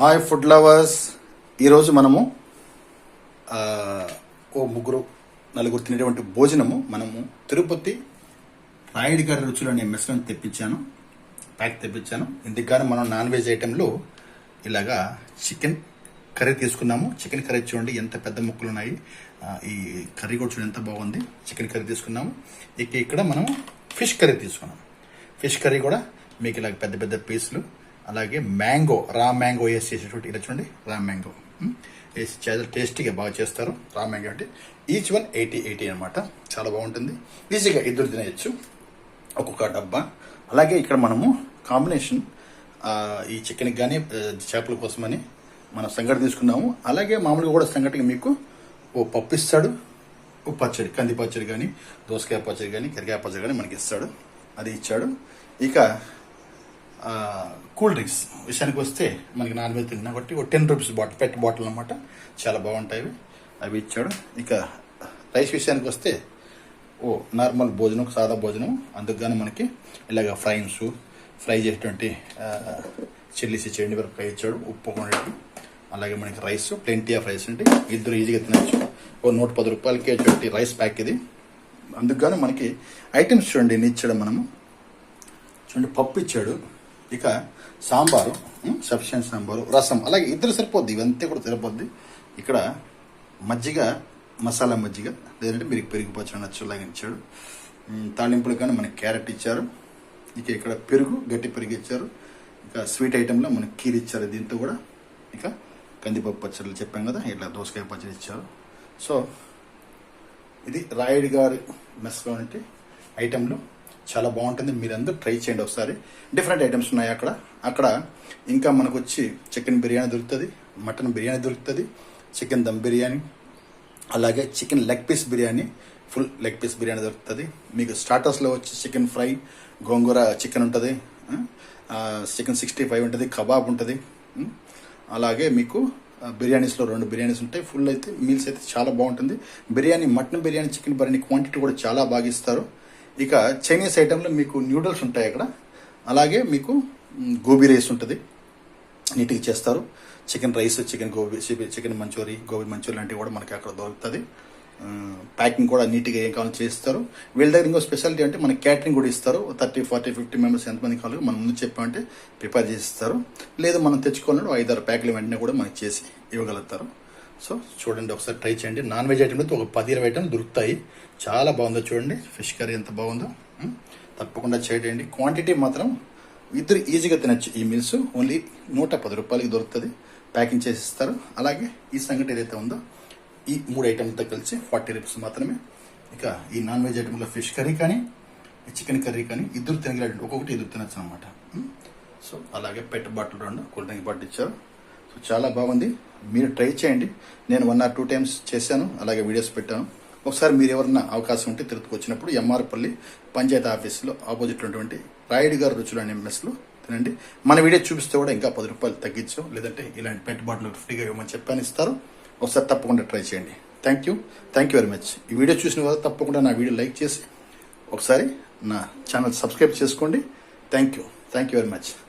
Hi food lovers ఈరోజు మనము ఓ ముగ్గురు నలుగురు తినేటువంటి భోజనము మనము తిరుపతి రాయుడి గారి రుచులు అనే మెస్లను తెప్పించాను ప్యాక్ తెప్పించాను. ఇందుకు మనం నాన్ వెజ్ ఐటెంలో ఇలాగా చికెన్ కర్రీ తీసుకున్నాము. చికెన్ కర్రీ చూడండి ఎంత పెద్ద ముక్కలు ఉన్నాయి ఈ కర్రీ కూడా చూడండి ఎంత బాగుంది. చికెన్ కర్రీ తీసుకున్నాము. ఇక ఇక్కడ మనం ఫిష్ కర్రీ తీసుకున్నాం ఫిష్ కర్రీ కూడా మీకు ఇలాగ పెద్ద పెద్ద పీసులు అలాగే మ్యాంగో రా మ్యాంగో వేసి చేసేటువంటి ఇలా చూడండి రా మ్యాంగో. వేసి చాలా టేస్టీగా బాగా చేస్తారు రా మ్యాంగో అంటే ఈచ్ వన్ ఎయిటీ ఎయిటీ అనమాట చాలా బాగుంటుంది. ఈజీగా ఇద్దరు తినేయచ్చు ఒక్కొక్క డబ్బా. అలాగే ఇక్కడ మనము కాంబినేషన్ ఈ చికెన్కి కానీ చేపల కోసమని మనం సంగటి తీసుకున్నాము. అలాగే మామూలుగా కూడా సంగటికి మీకు ఓ పప్పు ఇస్తాడు ఓ పచ్చడి కంది పచ్చడి కానీ దోసకాయ పచ్చడి కానీ కరికాయ పచ్చడి కానీ మనకి ఇస్తాడు అది ఇచ్చాడు. ఇక కూల్ డ్రింక్స్ విషయానికి వస్తే మనకి నాన్ వెజ్ తిన్నా కాబట్టి ఒక ten rupees bottle pet bottle అనమాట చాలా బాగుంటాయి అవి. అవి ఇచ్చాడు. ఇక రైస్ విషయానికి వస్తే ఓ నార్మల్ భోజనం సాదా భోజనం. అందుకు మనకి ఇలాగ ఫ్రైన్స్ ఫ్రై చేసేటువంటి చిల్లీస్ ఇచ్చేయండి వరకు ఫ్రై ఇచ్చాడు ఉప్పు కొనేటి అలాగే మనకి రైస్ ప్లెంటీ ఆఫ్ రైస్ అంటే ఇద్దరు ఈజీగా తినచ్చు. ఓ నూట పది రూపాయలకి వచ్చేటి రైస్ ప్యాక్ ఇది. అందుకు మనకి ఐటమ్స్ చూడండి ఎన్ని ఇచ్చాడు మనము. చూడండి పప్పు ఇచ్చాడు. ఇక సాంబారు సఫిషియన్ సాంబారు రసం. అలాగే ఇద్దరు సరిపోద్ది ఇవంతా కూడా సరిపోద్ది. ఇక్కడ మజ్జిగ మసాలా మజ్జిగ లేదంటే మీరు పెరుగు పచ్చడి నచ్చులాగా ఇచ్చాడు. తాళింపులు కానీ మనకి క్యారెట్ ఇచ్చారు. ఇక ఇక్కడ పెరుగు గట్టి పెరుగు ఇచ్చారు. ఇక స్వీట్ ఐటెంలో మనకి కీర్ ఇచ్చారు దీంతో కూడా. ఇక కందిపప్పు పచ్చళ్ళు చెప్పాం కదా ఇట్లా దోసకాయ పచ్చడి ఇచ్చారు. సో ఇది రాయుడు గారి మెస్లో అంటే ఐటెంలు. చాలా బాగుంటుంది. మీరందరూ ట్రై చేయండి ఒకసారి. డిఫరెంట్ ఐటమ్స్ ఉన్నాయి అక్కడ. అక్కడ ఇంకా మనకు వచ్చి చికెన్ బిర్యానీ దొరుకుతుంది మటన్ బిర్యానీ దొరుకుతుంది చికెన్ దమ్ బిర్యానీ అలాగే chicken leg piece biryani full leg piece biryani దొరుకుతుంది. మీకు స్టార్టర్స్లో వచ్చి చికెన్ ఫ్రై గోంగూర చికెన్ ఉంటుంది చికెన్ సిక్స్టీ ఫైవ్ ఉంటుంది కబాబ్ ఉంటుంది అలాగే మీకు బిర్యానీస్లో రెండు బిర్యానీస్ ఉంటాయి. ఫుల్ అయితే మీల్స్ అయితే చాలా బాగుంటుంది. Biryani mutton biryani chicken biryani quantity కూడా చాలా బాగా ఇస్తారు. ఇక చైనీస్ ఐటెంలో మీకు న్యూడిల్స్ ఉంటాయి అక్కడ. అలాగే మీకు గోబీ రైస్ ఉంటుంది. నీట్గా చేస్తారు. Chicken rice chicken gobi chicken manchurian gobi manchurian లాంటివి కూడా మనకి అక్కడ దొరుకుతుంది. ప్యాకింగ్ కూడా నీట్గా ఏం కావాలో చేస్తారు. వీళ్ళ దగ్గర ఇంకో స్పెషాలిటీ అంటే మనకి క్యాటరింగ్ కూడా ఇస్తారు. థర్టీ ఫార్టీ ఫిఫ్టీ మెంబర్స్ ఎంతమంది కావాలి మనం ముందు చెప్పామంటే ప్రిపేర్ చేసి ఇస్తారు. లేదు మనం తెచ్చుకోవాలంటే ఐదారు ప్యాకులు వెంటనే కూడా మనకి చేసి ఇవ్వగలుగుతారు. సో చూడండి ఒకసారి ట్రై చేయండి. నాన్ వెజ్ ఐటమ్ అయితే ఒక పది ఇరవై ఐటమ్ దొరుకుతాయి. చాలా బాగుందో చూడండి. ఫిష్ కర్రీ ఎంత బాగుందో. తప్పకుండా చేయండి. క్వాంటిటీ మాత్రం ఇద్దరు ఈజీగా తినచ్చు ఈ మీల్స్ ఓన్లీ నూట పది రూపాయలకి దొరుకుతుంది. ప్యాకింగ్ చేసి ఇస్తారు అలాగే ఈ సంగటి ఏదైతే ఉందో ఈ మూడు ఐటమ్లతో కలిసి ఫార్టీ రూపీస్ మాత్రమే. ఇక ఈ నాన్ వెజ్ ఐటమ్లో ఫిష్ కర్రీ కానీ చికెన్ కర్రీ కానీ ఇద్దరు తినగలండి ఒక్కొక్కటి ఇద్దరు తినచ్చు అనమాట సో అలాగే పెట్ బాటిల్ రెండు కూల్ డ్రింక్ బాటిల్ ఇచ్చారు. సో చాలా బాగుంది. మీరు ట్రై చేయండి. నేను వన్ ఆర్ టూ టైమ్స్ చేశాను. అలాగే వీడియోస్ పెట్టాను. ఒకసారి మీరు ఎవరన్నా అవకాశం ఉంటే తిరుపతికి వచ్చినప్పుడు ఎంఆర్పల్లి పంచాయతీ ఆఫీస్లో ఆపోజిట్ ఉన్నటువంటి రాయుడు గారు రుచులు అనే మెస్లో తినండి. మన వీడియో చూపిస్తే కూడా ఇంకా పది రూపాయలు తగ్గించు లేదంటే ఇలాంటి పెట్ బాటిల్ ఫ్రీగా ఇవ్వమని చెప్పాను ఇస్తారు. ఒకసారి తప్పకుండా ట్రై చేయండి. Thank you thank you very much ఈ వీడియో చూసిన వారు తప్పకుండా నా వీడియో లైక్ చేసి ఒకసారి నా ఛానల్ సబ్స్క్రైబ్ చేసుకోండి. Thank you thank you very much